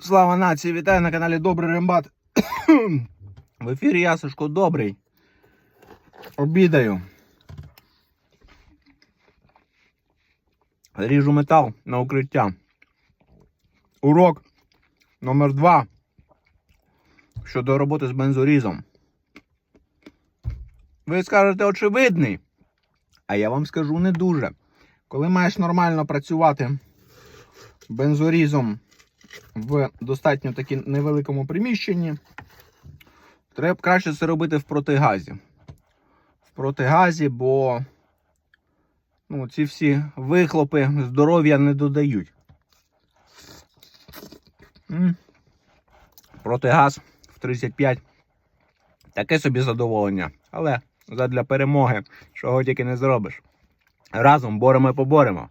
Слава нації! Вітаю на каналі Добрий Рембат. В ефірі я Добрий. Обідаю. Ріжу метал на укриття. Урок номер 2 щодо роботи з бензорізом. Ви скажете очевидний, а я вам скажу не дуже. Коли маєш нормально працювати бензорізом в достатньо таки невеликому приміщенні, треба краще це робити в протигазі. В протигазі, бо ну, ці всі вихлопи здоров'я не додають. Протигаз в 35. Таке собі задоволення. Але задля перемоги, чого тільки не зробиш. Разом боремо і поборемо.